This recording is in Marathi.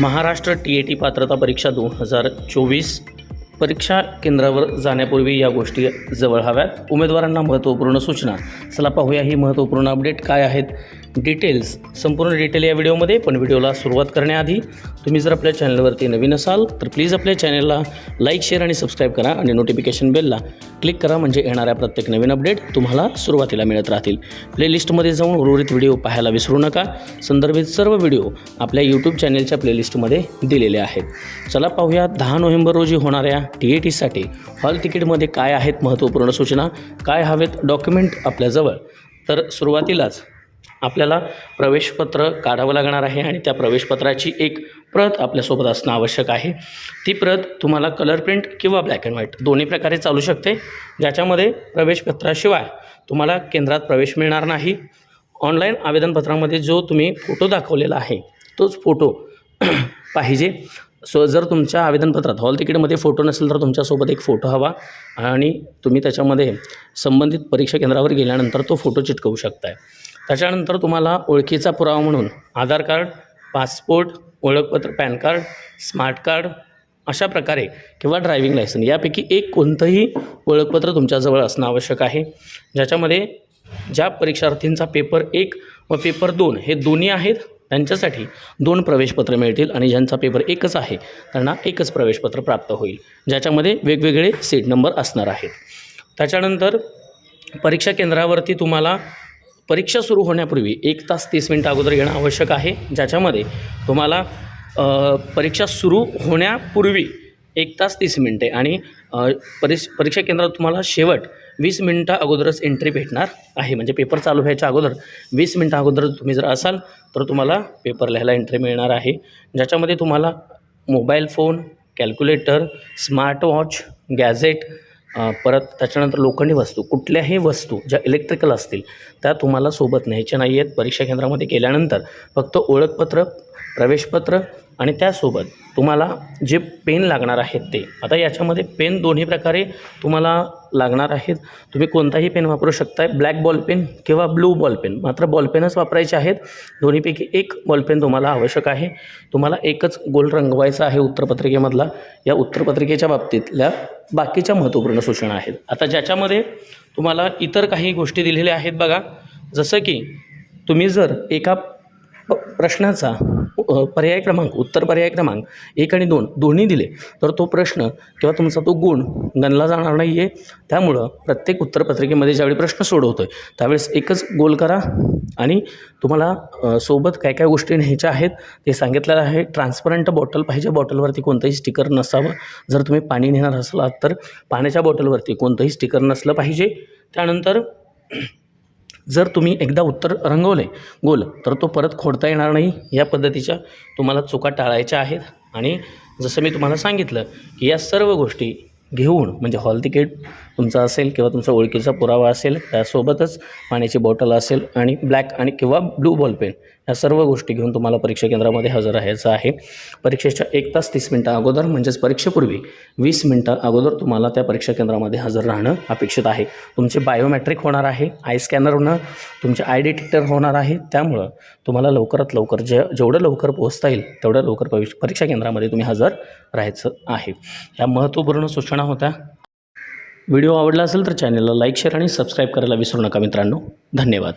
महाराष्ट्र टी ए टी पात्रता परीक्षा दोन हजार चोवीस परीक्षा केंद्रावर जाण्यापूर्वी या गोष्टी जवळ हव्यात. उमेदवारांना महत्त्वपूर्ण सूचना. चला पाहूया ही महत्त्वपूर्ण अपडेट काय आहेत. डिटेल्स संपूर्ण डिटेल या व्हिडिओमध्ये पण व्हिडिओला सुरुवात करण्याआधी तुम्ही जर आपल्या चॅनलवरती नवीन असाल तर प्लीज आपल्या चॅनलला लाईक शेअर आणि सबस्क्राईब करा आणि नोटिफिकेशन बेलला क्लिक करा म्हणजे येणाऱ्या प्रत्येक नवीन अपडेट तुम्हाला सुरुवातीला मिळत राहतील. प्लेलिस्टमध्ये जाऊन उर्वरित व्हिडिओ पाहायला विसरू नका. संदर्भित सर्व व्हिडिओ आपल्या यूट्यूब चॅनेलच्या प्लेलिस्टमध्ये दिलेले आहेत. चला पाहूया दहा नोव्हेंबर रोजी होणाऱ्या टी ए टीसाठी हॉल तिकीटमध्ये काय आहेत महत्त्वपूर्ण सूचना काय हवेत डॉक्युमेंट आपल्याजवळ. तर सुरुवातीलाच आपल्याला प्रवेशपत्र काढावं लागणार आहे आणि त्या प्रवेशपत्राची एक प्रत आपल्यासोबत असणं आवश्यक आहे. ती प्रत तुम्हाला कलर प्रिंट किंवा ब्लॅक अँड व्हाईट दोन्ही प्रकारे चालू शकते. ज्याच्यामध्ये प्रवेशपत्राशिवाय तुम्हाला केंद्रात प्रवेश मिळणार नाही. ऑनलाईन आवेदनपत्रामध्ये जो तुम्ही फोटो दाखवलेला आहे तोच फोटो पाहिजे. सो जर तुमच्या आवेदनपत्रात हॉल तिकीटमध्ये फोटो नसेल तर तुमच्यासोबत एक फोटो हवा आणि तुम्ही त्याच्यामध्ये संबंधित परीक्षा केंद्रावर गेल्यानंतर तो फोटो चिटकवू शकताय. त्याच्यानंतर तुम्हाला ओळखीचा पुरावा म्हणून आधार कार्ड पासपोर्ट ओळखपत्र पॅन कार्ड स्मार्ट कार्ड अशा प्रकारे किंवा ड्रायव्हिंग लायसन यापैकी एक कोणतंही ओळखपत्र तुमच्याजवळ असणं आवश्यक आहे. ज्याच्यामध्ये ज्या परीक्षार्थींचा पेपर एक व पेपर दोन हे दोन्ही आहेत त्यांच्यासाठी दोन प्रवेशपत्र मिळतील आणि ज्यांचा पेपर एकच आहे त्यांना एकच प्रवेशपत्र प्राप्त होईल. ज्याच्यामध्ये वेगवेगळे सीट नंबर असणार आहेत. त्याच्यानंतर परीक्षा केंद्रावरती तुम्हाला परीक्षा सुरू होण्यापूर्वी एक तास तीस मिनटं अगोदर येणं आवश्यक आहे. ज्याच्यामध्ये तुम्हाला परीक्षा सुरू होण्यापूर्वी एक तास तीस मिनटे आणि परीक्ष परीक्षा केंद्रात तुम्हाला शेवट वीस मिनटं अगोदरच एंट्री भेटणार आहे. म्हणजे पेपर चालू व्हायच्या अगोदर वीस मिनटं अगोदर तुम्ही जर असाल तर तुम्हाला पेपर लिहायला एंट्री मिळणार आहे. ज्याच्यामध्ये तुम्हाला mobile phone calculator smartwatch gadget परत त्याच्यानंतर लोखंडी वस्तू कुठल्याही वस्तू ज्या इलेक्ट्रिकल असतील त्या तुम्हाला सोबत न्यायच्या नाही आहेत परीक्षा केंद्रामध्ये गेल्यानंतर फक्त ओळखपत्र प्रवेशपत्र आणि त्यासोबत तुम्हाला जे पेन लागणार आहेत ते. आता याच्यामध्ये पेन दोन्ही प्रकारे तुम्हाला लागणार आहेत. तुम्ही कोणताही पेन वापरू शकताय. ब्लॅक बॉल पेन किंवा ब्लू बॉल पेन. मात्र बॉल पेनच वापरायचे आहेत. दोन्हीपैकी एक बॉल पेन तुम्हाला आवश्यक आहे. तुम्हाला एकच गोल रंगवायचा आहे उत्तरपत्रिकेमधला. या उत्तरपत्रिकेच्या बाबतीतल्या बाकीच्या महत्त्वपूर्ण सूचना आहेत. आता ज्याच्यामध्ये तुम्हाला इतर काही गोष्टी दिलेल्या आहेत बघा. जसं की तुम्ही जर एका प्रश्नाचा पर्याय क्रमांक उत्तर पर्याय क्रमांक एक आणि दोन दोन्ही दिले तर तो प्रश्न किंवा तुमचा तो गुण गणला जाणार नाही आहे त्यामुळं प्रत्येक उत्तरपत्रिकेमध्ये ज्यावेळी प्रश्न सोडवतो आहे त्यावेळेस एकच गोल करा आणि तुम्हाला सोबत काय काय गोष्टी न्यायच्या आहेत ते सांगितलेलं आहे. ट्रान्सपरंट बॉटल पाहिजे बॉटलवरती कोणतंही स्टिकर नसावं. जर तुम्ही पाणी नेणार असलात तर पाण्याच्या बॉटलवरती कोणतंही स्टिकर नसलं पाहिजे. त्यानंतर जर तुम्ही एकदा उत्तर रंगवले गोल तर तो परत खोडता येणार नाही. या पद्धतीच्या तुम्हाला चुका टाळायच्या आहेत. आणि जसं मी तुम्हाला सांगितलं की या सर्व गोष्टी घेऊन म्हणजे हॉल तिकीट तुमचा असेल किंवा तुमचा ओळखीचा पुरावा असेल त्यासोबतच पाण्याची बॉटल असेल आणि ब्लॅक आणि किंवा ब्लू बॉल पेन या सर्व गोष्टी घेऊन तुम्हाला परीक्षा केंद्रामध्ये हजर राहायचं आहे. परीक्षेच्या एक तास तीस मिनटं अगोदर म्हणजेच परीक्षेपूर्वी वीस मिनटं अगोदर तुम्हाला त्या परीक्षा केंद्रामध्ये हजर राहणं अपेक्षित आहे. तुमचे बायोमॅट्रिक होणार आहे आय स्कॅनर होणं तुमचे आय डिटेक्टर होणार आहे. त्यामुळं तुम्हाला लवकरात लवकर जे जेवढं लवकर पोहोचता येईल तेवढं लवकर परीक्षा केंद्रामध्ये तुम्ही हजर राहायचं आहे. ह्या महत्त्वपूर्ण सूचना होत्या. व्हिडिओ आवडला असेल तर चॅनलला लाईक शेअर आणि सबस्क्राईब करायला विसरू नका मित्रांनो. धन्यवाद.